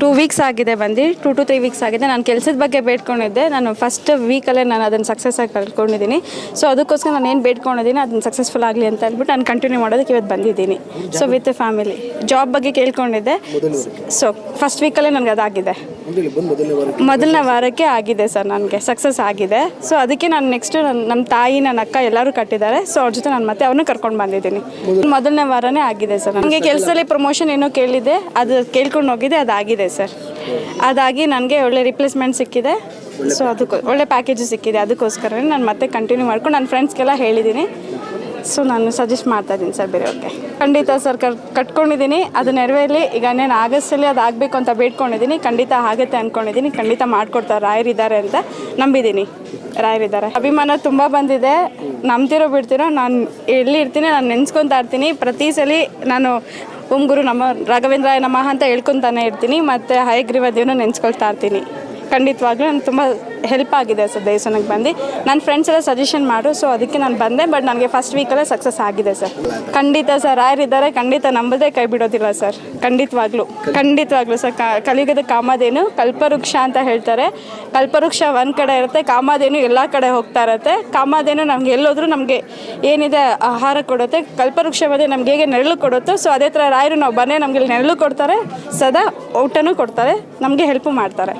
Two weeks ಆಗಿದೆ ಬಂದು. Two to three weeks ಆಗಿದೆ. ನಾನು ಕೆಲಸದ ಬಗ್ಗೆ ಬೇಡ್ಕೊಂಡಿದ್ದೆ. ನಾನು ಫಸ್ಟ್ ವೀಕಲ್ಲೇ ನಾನು ಅದನ್ನು ಸಕ್ಸಸ್ ಆಗಿ ಕಳ್ಕೊಂಡಿದ್ದೀನಿ ಸೊ ಅದಕ್ಕೋಸ್ಕರ ನಾನು ಏನು ಬೇಡ್ಕೊಂಡಿದ್ದೀನಿ ಅದನ್ನು ಸಕ್ಸಸ್ಫುಲ್ ಆಗಲಿ ಅಂತ ಹೇಳ್ಬಿಟ್ಟು ನಾನು ಕಂಟಿನ್ಯೂ ಮಾಡೋದಕ್ಕೆ ಇವತ್ತು ಬಂದಿದ್ದೀನಿ. ಸೊ ವಿತ್ ಫ್ಯಾಮಿಲಿ ಜಾಬ್ ಬಗ್ಗೆ ಕೇಳ್ಕೊಂಡಿದ್ದೆ. ಸೊ ಫಸ್ಟ್ ವೀಕಲ್ಲೇ ನನಗೆ ಅದಾಗಿದೆ. ಮೊದಲನೇ ವಾರಕ್ಕೆ ಆಗಿದೆ ಸರ್ ನನಗೆ. ಸಕ್ಸಸ್ ಆಗಿದೆ. ಸೊ ಅದಕ್ಕೆ ನಾನು ನೆಕ್ಸ್ಟ್ ನನ್ನ ನಮ್ಮ ತಾಯಿ ನನ್ನ ಅಕ್ಕ ಎಲ್ಲರೂ ಕಟ್ಟಿದ್ದಾರೆ. ಸೊ ಅವ್ರ ಜೊತೆ ನಾನು ಮತ್ತೆ ಅವ್ರನ್ನ ಕರ್ಕೊಂಡು ಬಂದಿದ್ದೀನಿ. ಮೊದಲನೇ ವಾರನೇ ಆಗಿದೆ ಸರ್ ನನಗೆ. ಕೆಲಸದಲ್ಲಿ ಪ್ರಮೋಷನ್ ಏನೋ ಕೇಳಿದೆ ಅದು ಕೇಳ್ಕೊಂಡು ಹೋಗಿದೆ ಅದಾಗಿದೆ. ಸರ್. ಅದಾಗಿ ನನಗೆ ಒಳ್ಳೆ ರಿಪ್ಲೇಸ್ಮೆಂಟ್ ಸಿಕ್ಕಿದೆ. ಸೊ ಅದಕ್ಕೆ ಒಳ್ಳೆ ಪ್ಯಾಕೇಜ್ ಸಿಕ್ಕಿದೆ. ಅದಕ್ಕೋಸ್ಕರ ನಾನು ಮತ್ತೆ ಕಂಟಿನ್ಯೂ ಮಾಡ್ಕೊಂಡು ನನ್ನ ಫ್ರೆಂಡ್ಸ್ಗೆಲ್ಲ ಹೇಳಿದ್ದೀನಿ ಸೊ ನಾನು ಸಜೆಸ್ಟ್ ಮಾಡ್ತಾ ಇದ್ದೀನಿ ಸರ್ ಬೇರೆಯವ್ರಿಗೆ ಖಂಡಿತ ಸರ್ ಕರ್ ಕಟ್ಕೊಂಡಿದ್ದೀನಿ ಅದು ನೆರವೇರಲಿ. ಈಗ ನಾನು ಆಗಸ್ಟಲ್ಲಿ ಅದು ಆಗಬೇಕು ಅಂತ ಬೇಡ್ಕೊಂಡಿದ್ದೀನಿ ಖಂಡಿತ ಆಗುತ್ತೆ ಅಂದ್ಕೊಂಡಿದ್ದೀನಿ ಖಂಡಿತ ಮಾಡ್ಕೊಡ್ತಾರೆ ರಾಯರಿದ್ದಾರೆ ಅಂತ ನಂಬಿದ್ದೀನಿ ರಾಯರಿದ್ದಾರೆ ಅಭಿಮಾನ ತುಂಬ ಬಂದಿದೆ. ನಂಬ್ತಿರೋ ಬಿಡ್ತಿರೋ ನಾನು ಎಲ್ಲಿ ಇರ್ತೀನಿ ನಾನು ನೆನ್ಸ್ಕೊತಾ ಇರ್ತೀನಿ. ಪ್ರತಿ ಸಲ ನಾನು ಓಂ ಗುರು ನಮ್ಮ ರಾಘವೇಂದ್ರ ನಮಃ ಅಂತ ಹೇಳ್ಕೊತಾನೆ ಇರ್ತೀನಿ. ಮತ್ತು ಹಯಗ್ರೀವ ದೇವನ ನೆನೆಸ್ಕೊಳ್ತಾ ಇರ್ತೀನಿ. ಖಂಡಿತವಾಗ್ಲೂ ನಾನು ತುಂಬ ಹೆಲ್ಪ್ ಆಗಿದೆ ಸರ್ ದೇವಸ್ಥಾನಕ್ಕೆ ಬಂದು. ನನ್ನ ಫ್ರೆಂಡ್ಸ್ ಎಲ್ಲ ಸಜೆಷನ್ ಮಾಡು ಸೊ ಅದಕ್ಕೆ ನಾನು ಬಂದೆ ಬಟ್ ನನಗೆ ಫಸ್ಟ್ ವೀಕಲ್ಲೇ ಸಕ್ಸಸ್ ಆಗಿದೆ ಸರ್. ಖಂಡಿತ ಸರ್ ಯಾರಿದ್ದಾರೆ ಖಂಡಿತ ನಂಬದೇ ಕೈ ಬಿಡೋದಿಲ್ಲ ಸರ್. ಖಂಡಿತವಾಗ್ಲೂ ಖಂಡಿತವಾಗ್ಲೂ ಸರ್. ಕಲಿಯುಗದ ಕಾಮಧೇನು, ಕಲ್ಪವೃಕ್ಷ ಅಂತ ಹೇಳ್ತಾರೆ. ಕಲ್ಪವೃಕ್ಷ ಒಂದು ಕಡೆ ಇರುತ್ತೆ, ಕಾಮಧೇನು ಎಲ್ಲ ಕಡೆ ಹೋಗ್ತಾ ಇರುತ್ತೆ. ಕಾಮಧೇನು ನಮ್ಗೆ ಎಲ್ಲೋದ್ರೂ ನಮಗೆ ಏನಿದೆ ಆಹಾರ ಕೊಡುತ್ತೆ. ಕಲ್ಪವೃಕ್ಷ ಬಂದರೆ ನಮ್ಗೆ ಹೇಗೆ ನೆರಳು ಕೊಡುತ್ತೋ ಸೊ ಅದೇ ಥರ ರಾಯರು ನಾವು ಬನ್ನೇ ನಮಗೆ ನೆರಳು ಕೊಡ್ತಾರೆ, ಸದಾ ಊಟನೂ ಕೊಡ್ತಾರೆ, ನಮಗೆ ಹೆಲ್ಪು ಮಾಡ್ತಾರೆ.